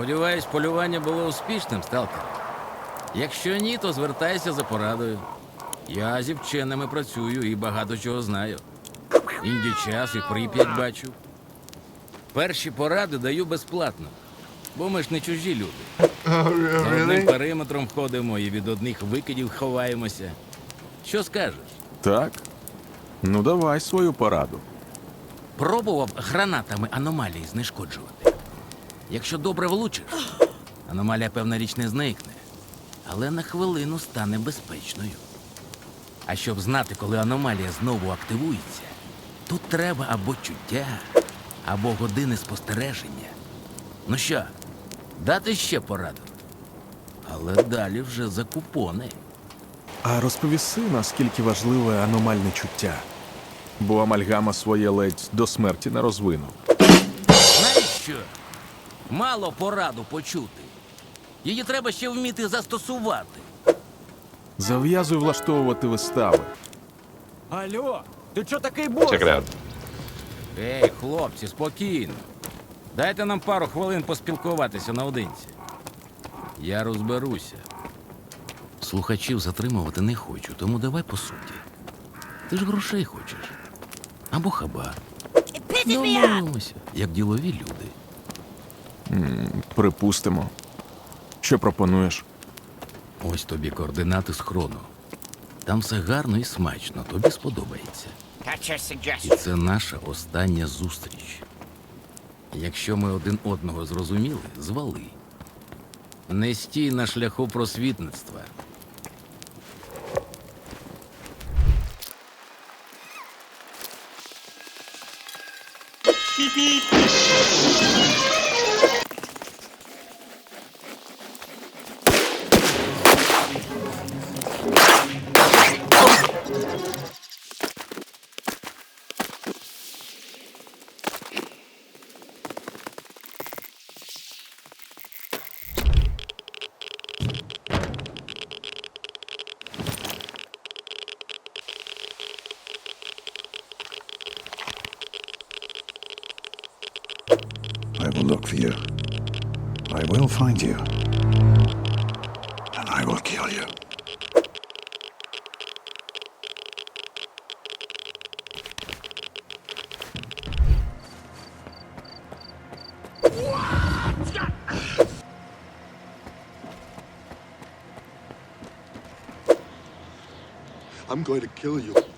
Сподіваюсь, полювання було успішним, сталкер. Якщо ні, то звертайся за порадою. Я зі вченими працюю і багато чого знаю. Інді час і прип'ять бачу. Перші поради даю безплатно, бо ми ж не чужі люди. За одним периметром ходимо і від одних викидів ховаємося. Що скажеш? Так? Ну, давай свою пораду. Пробував гранатами аномалії знешкоджувати. Якщо добре влучиш, аномалія, певна річ, не зникне, але на хвилину стане безпечною. А щоб знати, коли аномалія знову активується, тут треба або чуття, або години спостереження. Ну що, дати ще пораду? Але далі вже за купони. А розповіси, наскільки важливе аномальне чуття. Бо амальгама своє ледь до смерті не розвинув. Знаєш що? Мало пораду почути. Її треба ще вміти застосувати. Зав'язуй влаштовувати вистави. Алло, ти чо такий бос? Check. Ей, хлопці, спокійно. Дайте нам пару хвилин поспілкуватися наодинці. Я розберуся. Слухачів затримувати не хочу, тому давай по суті. Ти ж грошей хочеш. Або хабар. Домовимося, як ділові люди. Припустимо. Що пропонуєш? Ось тобі координати схрону. Там все гарно і смачно, тобі сподобається. І це наша остання зустріч. Якщо ми один одного зрозуміли, звали. Не стій на шляху просвітництва. I will look for you. I will find you. And I will kill you. I'm going to kill you.